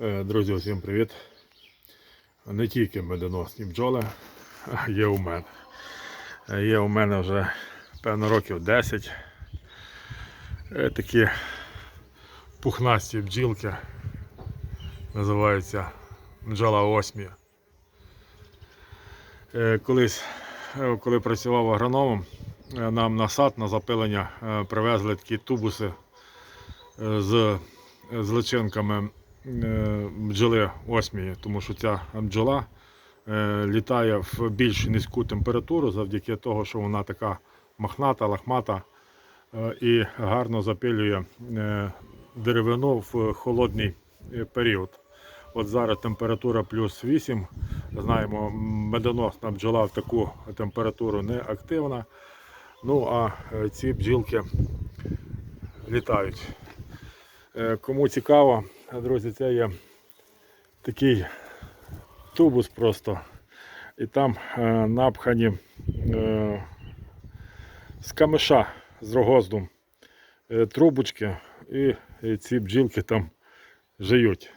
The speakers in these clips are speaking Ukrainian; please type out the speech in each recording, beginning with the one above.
Е, Друзі, всім привіт. Не тільки медоносні бджоли а є у мене. Е, Є у мене вже певно років 10. Е, Такі пухнасті бджілки. Називаються бджола осмія. Колись, коли працював агрономом, нам на сад на запилення привезли такі тубуси з, з личинками бджоли осмії, тому що ця бджола е, літає в більш низьку температуру завдяки того, що вона така махната, лахмата е, і гарно запилює е, деревину в холодний е, період. От зараз температура плюс 8. Знаємо, медоносна бджола в таку температуру не активна. Ну а е, ці бджілки літають. Е, Кому цікаво, друзі, це є такий тубус просто. І там е, напхані е, з камиша з рогозду е, трубочки, і, і ці бджілки там жиють.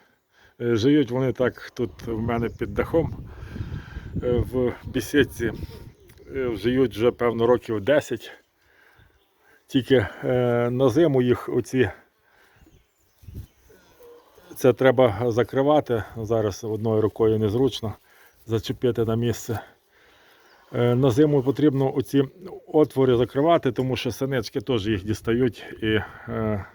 Е, Жиють вони так тут в мене під дахом е, в бісідці. Е, Живуть вже певно років 10. Тільки е, на зиму їх оці це треба закривати. Зараз одною рукою незручно зачепити на місце. Е, На зиму потрібно оці отвори закривати, тому що синички теж їх дістають і е,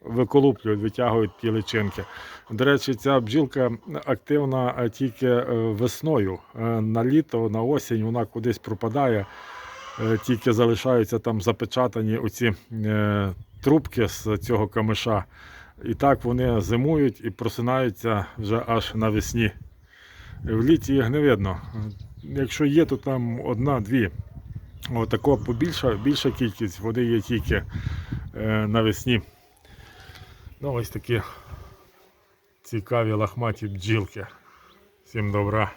виколуплюють, витягують ті личинки. До речі, ця бджілка активна е, тільки весною. На літо, на осінь вона кудись пропадає, тільки залишаються там запечатані оці трубки з цього камиша. І так вони зимують і просинаються вже аж навесні. В літі їх не видно. Якщо є, то там одна-дві. Отако побільша більша кількість води є тільки е, навесні. Ну, ось такі цікаві лахматі бджілки. Всім добра.